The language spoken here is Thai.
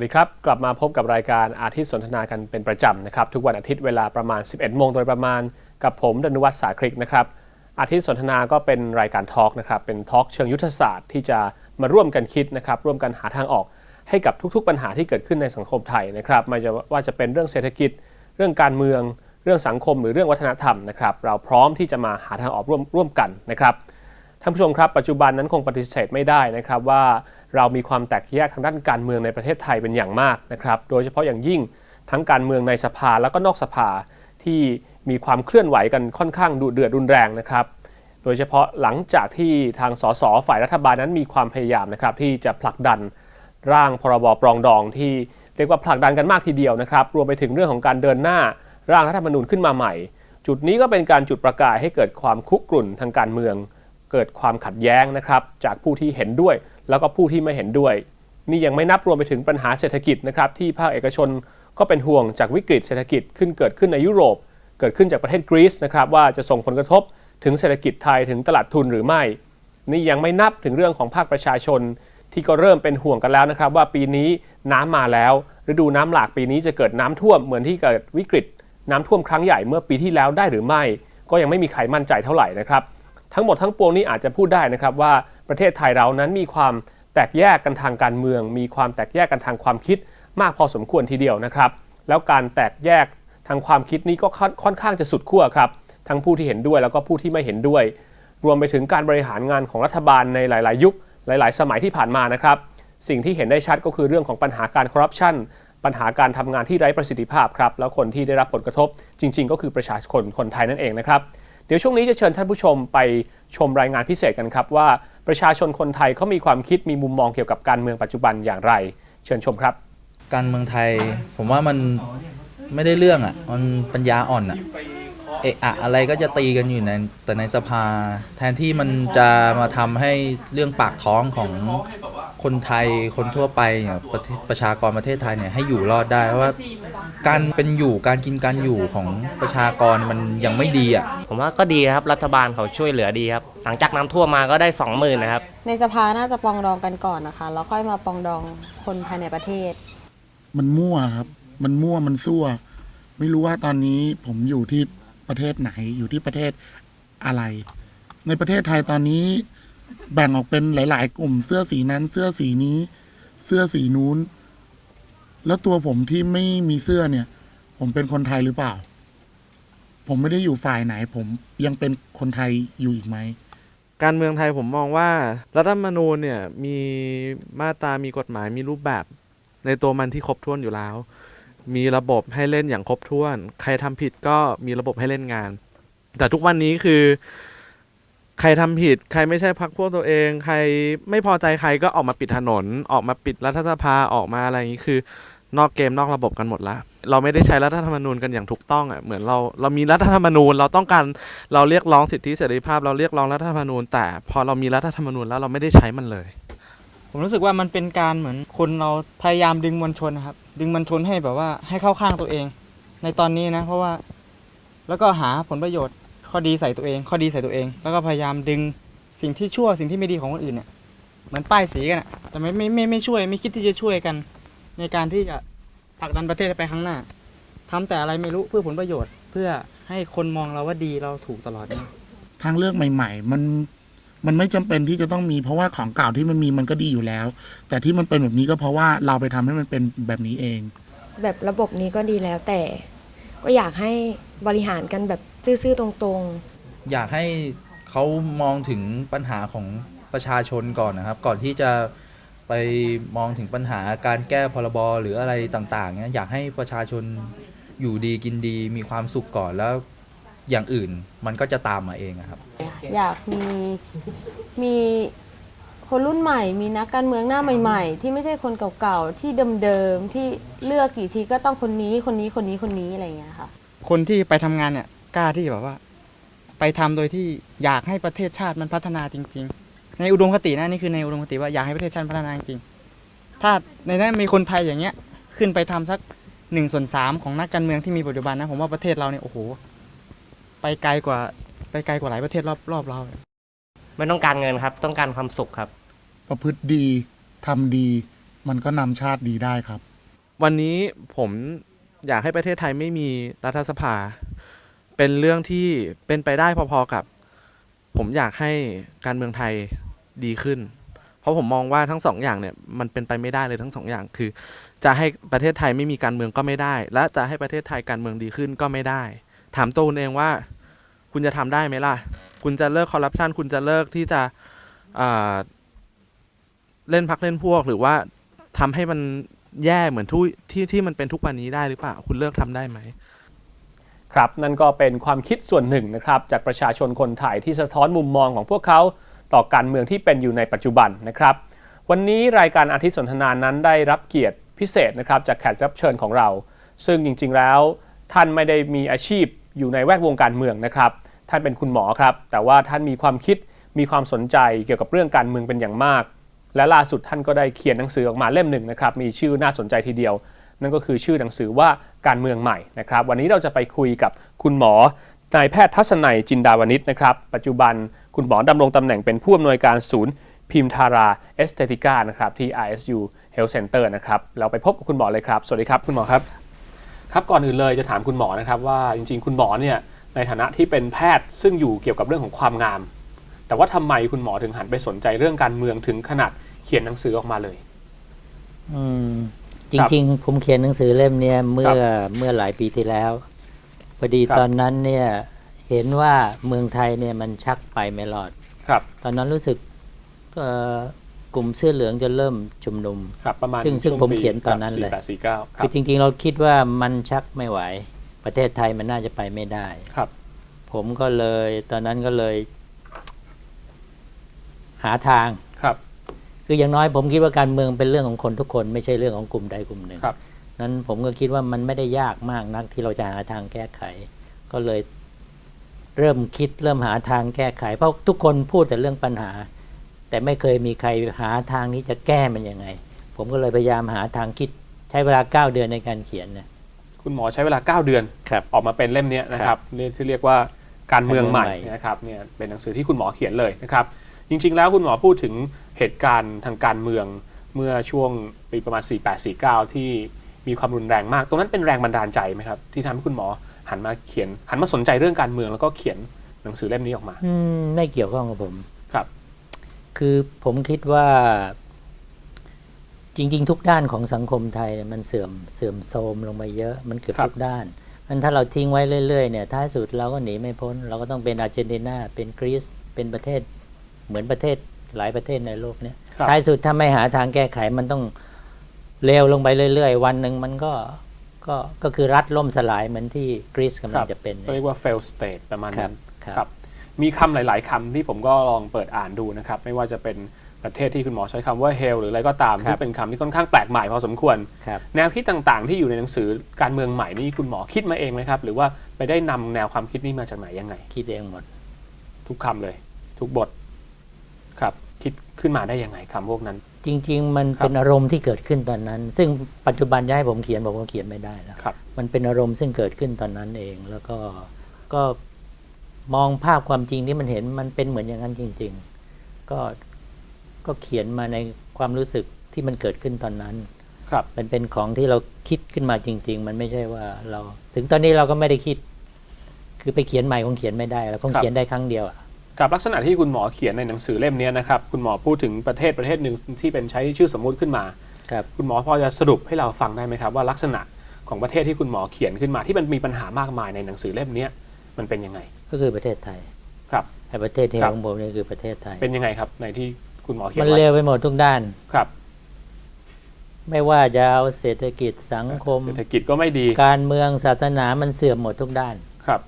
สวัสดีครับ กลับมาพบกับรายการอาทิตย์สนทนากันเป็นประจำนะครับ ทุกวันอาทิตย์เวลาประมาณ 11 โมงโดยประมาณ กับผมดนุวัฒน์สาคริกนะครับ อาทิตย์สนทนาก็เป็นรายการทอล์กนะครับ เป็นทอล์กเชิงยุทธศาสตร์ที่จะมาร่วมกันคิดนะครับ ร่วมกันหาทางออกให้กับทุกๆ ปัญหาที่เกิดขึ้นในสังคมไทยนะครับ ไม่ว่าจะเป็นเรื่องเศรษฐกิจ เรื่องการเมือง เรื่องสังคมหรือเรื่องวัฒนธรรมนะครับ เราพร้อมที่จะมาหาทางออกร่วมร่วมกันนะครับ ท่านผู้ชมครับ ปัจจุบันนั้นคงปฏิเสธไม่ได้นะครับว่า เรามีความแตกแยกทางด้านการเมืองในประเทศไทยเป็นอย่างมากนะครับ โดยเฉพาะอย่างยิ่งทั้งการเมืองในสภาแล้วก็นอกสภาที่มีความเคลื่อนไหวกันค่อนข้างดุเดือดรุนแรงนะครับ โดยเฉพาะหลังจากที่ทางสสฝ่ายรัฐบาลนั้นมีความพยายามนะครับที่จะผลักดันร่างพรบปรองดองที่เรียกว่าผลักดันกันมากทีเดียวนะครับ รวมไปถึงเรื่องของการเดินหน้าร่างรัฐธรรมนูญขึ้นมาใหม่ จุดนี้ก็เป็นการจุดประกายให้เกิดความคุกรุ่นทางการเมือง เกิดความขัดแย้งนะครับ จากผู้ที่เห็นด้วย แล้วก็ผู้ที่ไม่เห็นด้วย นี่ยังไม่นับรวมไปถึงปัญหาเศรษฐกิจนะครับที่ภาคเอกชนก็เป็นห่วงจากวิกฤตเศรษฐกิจขึ้นเกิดขึ้นในยุโรป เกิดขึ้นจากประเทศกรีซนะครับว่าจะส่งผลกระทบถึงเศรษฐกิจไทยถึงตลาดทุนหรือไม่ นี่ยังไม่นับถึงเรื่องของภาคประชาชน ที่ก็เริ่มเป็นห่วงกันแล้วนะครับว่าปีนี้น้ำมาแล้วฤดูน้ำหลากปีนี้จะเกิดน้ำท่วมเหมือนที่เกิดวิกฤต น้ำท่วมครั้งใหญ่เมื่อปีที่แล้วได้หรือไม่ ก็ยังไม่มีใครมั่นใจเท่าไหร่นะครับ ทั้งหมดทั้งปวงนี้อาจจะพูดได้นะครับว่า ประเทศไทยเรานั้นมีความแตกแยกกันทางการเมือง มีความแตกแยกกันทางความคิดมากพอสมควรทีเดียวนะครับ แล้วการแตกแยกทางความคิดนี้ก็ค่อนข้างจะสุดขั้วครับ ทั้งผู้ที่เห็นด้วยแล้วก็ผู้ที่ไม่เห็นด้วย รวมไปถึงการบริหารงานของรัฐบาลในหลาย ๆ ยุคหลาย ๆ สมัยที่ผ่านมานะครับ สิ่งที่เห็นได้ชัดก็คือเรื่องของปัญหาการคอร์รัปชันปัญหาการทำงานที่ไร้ประสิทธิภาพครับ แล้วคนที่ได้รับผลกระทบจริง ๆ ก็คือประชาชนคนไทยนั่นเองนะครับ เดี๋ยวช่วงนี้จะเชิญท่านผู้ชมไป ชมรายงานพิเศษกันครับว่าประชาชนคนไทยเขามีความคิดมีมุมมองเกี่ยวกับการเมืองปัจจุบันอย่างไร เชิญชมครับ การเมืองไทย ผมว่ามันไม่ได้เรื่องอะมันปัญญาอ่อนอะเอะอะอะไรก็จะตีกันอยู่ในแต่ในสภา แทนที่มันจะมาทำให้เรื่องปากท้องของ คนไทยคนทั่วไปเนี่ยประเทศประชากรประเทศไทยเนี่ยให้อยู่รอดได้เพราะว่าการเป็นอยู่การกินการอยู่ของประชากรมันยังไม่ดีอะ ผมว่าก็ดีครับรัฐบาลเขาช่วยเหลือดีครับ หลังจากน้ำท่วมมาก็ได้ 20,000นะครับ ในสภาน่าจะปรองดองกันก่อนนะคะ แล้วค่อยมาปรองดองคนภายในประเทศ มันมั่วครับ มันมั่วมันซั่ว ไม่รู้ว่าตอนนี้ผมอยู่ที่ประเทศไหนอยู่ที่ประเทศอะไร ในประเทศไทยตอนนี้ แบ่งออกเป็นหลาย ๆ กลุ่มเสื้อสีนั้น เสื้อสีนี้ เสื้อสีนู้น แล้วตัวผมที่ไม่มีเสื้อเนี่ย ผมเป็นคนไทยหรือเปล่า ผมไม่ได้อยู่ฝ่ายไหน ผมยังเป็นคนไทยอยู่อีกไหมการเมืองไทยผมมองว่ารัฐธรรมนูญเนี่ยมีมาตรามีกฎหมายมีรูปแบบในตัวมันที่ครบถ้วนอยู่แล้ว มีระบบให้เล่นอย่างครบถ้วน ใครทำผิดก็มีระบบให้เล่นงาน แต่ทุกวันนี้คือ ใครทำผิด ใครไม่ใช่พักพวกตัวเอง ใครไม่พอใจใครก็ออกมาปิดถนน ออกมาปิดรัฐสภาออกมาอะไรอย่างนี้คือ นอกเกมนอกระบบกันหมดละเราไม่ได้ใช้รัฐธรรมนูญกันอย่างถูกต้องอะเหมือนเราเรามีรัฐธรรมนูญเราต้องการเราเรียกร้องสิทธิเสรีภาพ เราเรียกร้องรัฐธรรมนูญ แต่พอเรามีรัฐธรรมนูญแล้วเราไม่ได้ใช้มันเลย ผมรู้สึกว่ามันเป็นการเหมือนคนเราพยายามดึงมวลชนนะครับดึงมวลชนให้แบบว่าให้เข้าข้างตัวเอง ในตอนนี้นะเพราะว่าแล้วก็หาผลประโยชน์ ข้อดีใส่ตัวเอง ข้อดีใส่ตัวเอง แล้วก็พยายามดึงสิ่งที่ชั่วสิ่งที่ไม่ดีของคนอื่นเนี่ยเหมือนป้ายสีกันอะแต่ไม่ไม่ไม่ไม่ช่วยไม่คิดที่จะช่วยกัน ในการที่จะผลักดันประเทศไปข้างหน้าทำแต่อะไรไม่รู้เพื่อผลประโยชน์ เพื่อให้คนมองเราว่าดีเราถูกตลอดเนี่ยทางเลือกใหม่ ๆ มันมันไม่จำเป็นที่จะต้องมีเพราะว่าของเก่าที่มันมีมันก็ดีอยู่แล้ว แต่ที่มันเป็นแบบนี้ก็เพราะว่าเราไปทำให้มันเป็นแบบนี้เอง แบบระบบนี้ก็ดีแล้วแต่ ก็อยากให้บริหารกันแบบซื่อๆตรงอยากให้เขามองถึงปัญหาของประชาชนก่อนนะครับ ก่อนที่จะไปมองถึงปัญหาการแก้พรบหรืออะไรต่างๆเนี่ยอยากให้ประชาชนอยู่ดีกินดีมีความสุขก่อนแล้วอย่างอื่นมันก็จะตามมาเองอะครับอยากมีมี คนรุ่นใหม่มีนักการเมืองหน้าใหม่ ๆ ที่ไม่ใช่คนเก่าๆที่เดิมๆที่เลือกกี่ทีก็ต้องคนนี้คนนี้คนนี้คนนี้อะไรอย่างเงี้ยค่ะ คนที่ไปทำงานเนี่ยกล้าที่แบบว่า ไปทำโดยที่อยากให้ประเทศชาติมันพัฒนาจริง ๆ ในอุดมคตินะนี่คือในอุดมคติว่าอยากให้ประเทศชาติพัฒนาจริงๆถ้าในนั้นมีคนไทยอย่างเงี้ยขึ้นไปทำสักหนึ่งส่วนสามของนักการเมืองที่มีปัจจุบันนะผมว่าประเทศเราเนี่ยโอ้โหไปไกลกว่าไปไกลกว่าหลายประเทศรอบรอบเราไม่ต้องการเงินครับ ต้องการความสุขครับ ประพฤติดีทำดี มันก็นำชาติดีได้ครับ วันนี้ผมอยากให้ประเทศไทยไม่มีรัฐสภา เป็นเรื่องที่เป็นไปได้พอๆกับ ผมอยากให้การเมืองไทยดีขึ้น เพราะผมมองว่าทั้งสองอย่างเนี่ยมันเป็นไปไม่ได้เลยทั้งสองอย่างคือ จะให้ประเทศไทยไม่มีการเมืองก็ไม่ได้ และจะให้ประเทศไทยการเมืองดีขึ้นก็ไม่ได้ ถามตัวคุณเองว่า คุณจะทำได้ไหมล่ะ คุณจะเลิกคอร์รัปชันคุณจะเลิกที่จะ เล่นพักเล่นพวกหรือว่าทำให้มันแย่เหมือนทุที่ที่มันเป็นทุกวันนี้ได้หรือเปล่า คุณเลิกทำได้ไหมครับนั่นก็เป็นความคิดส่วนหนึ่งนะครับจากประชาชนคนไทยที่สะท้อนมุมมองของพวกเขาต่อการเมืองที่เป็นอยู่ในปัจจุบันนะครับ วันนี้รายการอาทิตย์สนทนานั้นได้รับเกียรติพิเศษนะครับจากแขกรับเชิญของเรา ซึ่งจริงๆแล้วท่านไม่ได้มีอาชีพอยู่ในแวดวงการเมืองนะครับ ท่านเป็นคุณหมอครับ แต่ว่าท่านมีความคิดมีความสนใจเกี่ยวกับเรื่องการเมืองเป็นอย่างมาก และล่าสุดท่านก็ได้เขียนหนังสือออกมาเล่มหนึ่งนะครับมีชื่อน่าสนใจทีเดียว นั่นก็คือชื่อหนังสือว่าการเมืองใหม่นะครับวันนี้เราจะไปคุยกับคุณหมอนายแพทย์ทัศนัยจินดาวนิชนะครับปัจจุบันคุณหมอดำรงตำแหน่งเป็นผู้อำนวยการศูนย์พิมทาราเอสเตติก้านะครับที่ ISU Health Center นะครับเราไปพบกับคุณหมอเลยครับ สวัสดีครับคุณหมอครับ ครับก่อนอื่นเลยจะถามคุณหมอนะครับว่าจริงๆ คุณหมอเนี่ยในฐานะที่เป็นแพทย์ซึ่งอยู่เกี่ยวกับเรื่องของความงาม แต่ว่าทำไมคุณหมอถึงหันไปสนใจเรื่องการเมืองถึงขนาดเขียนหนังสือออกมาเลย อืม จริง ๆ ผมเขียนหนังสือเล่มเนี้ยเมื่อเมื่อหลายปีที่แล้วพอดีครับตอนนั้นเนี่ยเห็นว่าเมืองไทยเนี่ยมันชักไปไม่รอด ครับ ตอนนั้นรู้สึกเอ่อกลุ่มเสื้อเหลืองจะเริ่มชุมนุมครับประมาณซึ่งซึ่งช่วผมปีเขียนตอนนั้นเลยสี่แปดสี่เก้าคคืรัอบจริงๆ เราคิดว่ามันชักไม่ไหว ประเทศไทยมันน่าจะไปไม่ได้ครับ ผมก็เลยตอนนั้นก็เลย หาทางครับ คืออย่างน้อยผมคิดว่าการเมืองเป็นเรื่องของคนทุกคนไม่ใช่เรื่องของกลุ่มใดกลุ่มหนึ่งครับ นั้นผมก็คิดว่ามันไม่ได้ยากมากนักที่เราจะหาทางแก้ไข ก็เลยเริ่มคิดเริ่มหาทางแก้ไข เพราะทุกคนพูดแต่เรื่องปัญหา แต่ไม่เคยมีใครหาทางนี้จะแก้มันยังไง ผมก็เลยพยายามหาทางคิดใช้เวลาเก้าเดือนในการเขียนนะคุณหมอใช้เวลา 9 เดือนครับออกมาเป็นเล่มเนี้ยนะคครัรับบเรียกที่เรียกว่าการเมืองใหม่การเมืองใหม่นะครับเนี่ยเป็นหนังสือที่คุณหมอเขียนเลยนะครับ จริง ๆ แล้วคุณหมอพูดถึงเหตุการณ์ทางการเมืองเมื่อช่วงปีประมาณ 4849 ที่มีความรุนแรงมาก ตรงนั้นเป็นแรงบันดาลใจไหมครับ ที่ทำให้คุณหมอหันมาเขียน หันมาสนใจเรื่องการเมืองแล้วก็เขียนหนังสือเล่มนี้ออกมา อืมไม่เกี่ยวข้องกับผมครับ คือผมคิดว่า จริง ๆ ทุกด้านของสังคมไทยเนี่ยมันเสื่อมเสื่อมโทรมลงมาเยอะมันเกือบครับทุกด้านมันถ้าเราทิ้งไว้เรื่อยๆเนี่ยท้ายสุดเราก็หนีไม่พ้น เราก็ต้องเป็นอาร์เจนตินาเป็นกรีซเป็นประเทศ เหมือนประเทศหลายประเทศในโลกเนี่ยครับท้ายสุดถ้าไม่หาทางแก้ไขมันต้องเลวลงไปเรื่อยๆ วันหนึ่งมันก็ก็ก็คือรัฐล่มสลายเหมือนที่กรีซกำลังจะเป็นก็เรียกว่า fail state ประมาณครันั้บนครับครับมีคำหลาย ๆคำที่ผมก็ลองเปิดอ่านดูนะครับ ไม่ว่าจะเป็นประเทศที่คุณหมอใช้คำว่า hell หรืออะไรก็ตามครับซึ่งเป็นคำที่ค่อนข้างแปลกใหม่พอสมควรครับแนวคิดต่างๆ ที่อยู่ในหนังสือการเมืองใหม่นี่คุณหมอคิดมาเองไหมครับ หรือว่าไปได้นำแนวความคิดนี้มาจากไหนยังไง คิดเองหมด ทุกคำเลย ทุกบทครับคิด ขึ้นมาได้ยังไงคำพวกนั้น จริง ๆ มันครับเป็นอารมณ์ที่เกิดขึ้นตอนนั้น ซึ่งปัจจุบันจะให้ผมเขียนผมก็เขียนไม่ได้แล้วครับมันเป็นอารมณ์ซึ่งเกิดขึ้นตอนนั้นเองแล้วก็ก็มองภาพความจริงที่มันเห็นมันเป็นเหมือนอย่างนั้นจริง ๆ ก็ก็เขียนมาในความรู้สึกที่มันเกิดขึ้นตอนนั้น ครับมันเป็นของที่เราคิดขึ้นมาจริง ๆ มันไม่ใช่ว่าเรา ถึงตอนนี้เราก็ไม่ได้คิด คือไปเขียนใหม่คงเขียนไม่ได้แล้วคงครับเขียนได้ครั้งเดียวอะ กับลักษณะที่คุณหมอเขียนในหนังสือเล่มนี้นะครับคุณหมอพูดถึงประเทศประเทศหนึ่งที่เป็นใช้ชื่อสมมุติขึ้นมาครับคุณหมอพอจะสรุปให้เราฟังได้ไหมครับว่าลักษณะของประเทศที่คุณหมอเขียนขึ้นมาที่มันมีปัญหามากมายในหนังสือเล่มเนี้ยมันเป็นยังไง ก็คือประเทศไทยครับไอ้ประเทศเทครับของผมนี่คือประเทศไทย เป็นยังไงครับ ในที่คุณหมอเขียนมันไว้เลวไปหมดทุกด้านครับ ไม่ว่าจะเอาเศรษฐกิจสังคม เศรษฐกิจก็ไม่ดี การเมืองศาสนามันเสื่อมหมดทุกด้านครับ